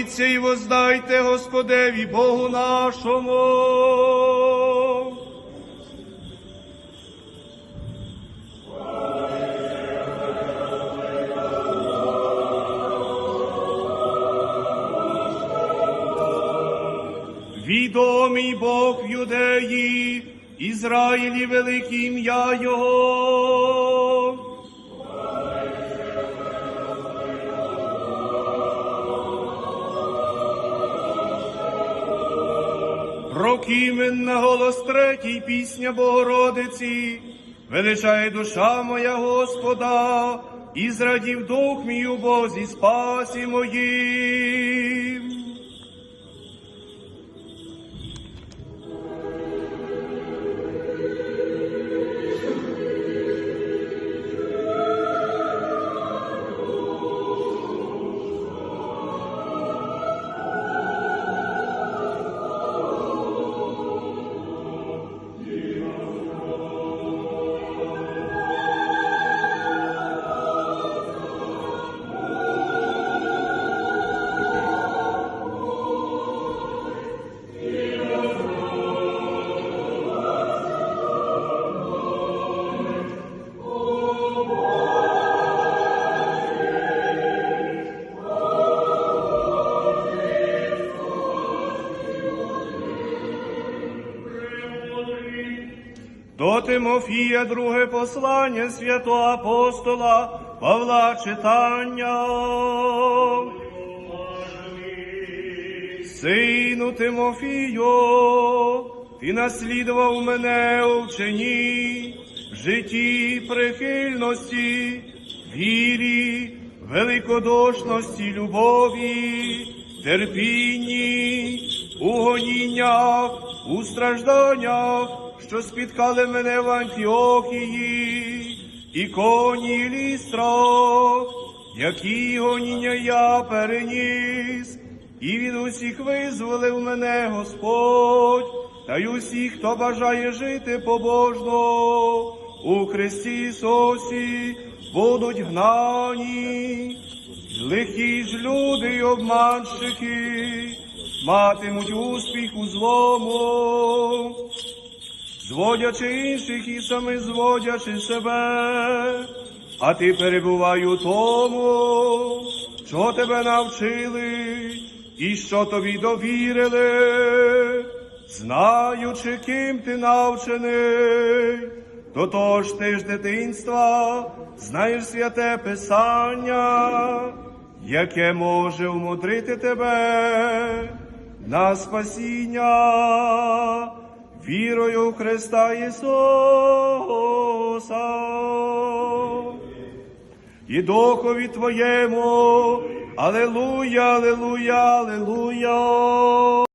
Помоліться і воздайте Господеві Богу нашому. Відомий Бог юдеї, Ізраїлі велике ім'я Його. Прокімен на голос третій пісня Богородиці, величає душа моя Господа, і зрадів дух мій у Бозі спасі моїм. До Тимофія друге послання святого апостола Павла читання. Сину Тимофію, ти наслідував мене у вченні, в житті прихильності, вірі, великодушності, любові, терпінні, у гоніннях, у стражданнях, що спіткали мене в Антіохії, і лістрах, які гоніння я переніс, і від усіх визволив мене Господь, та й усіх, хто бажає жити побожно, у Христі Ісусі будуть гнані. Лихі ж люди й обманщики матимуть успіх у злому, зводячи інших і саме зводячи себе, а ти перебувай у тому, що тебе навчили і що тобі довірили, знаючи, ким ти навчений. Того ж ти ж дитинства знаєш святе Писання, яке може умудрити тебе на спасіння вірою в Христа Ісуса. І Духові Твоєму, Алелуя, Алелуя, Алелуя.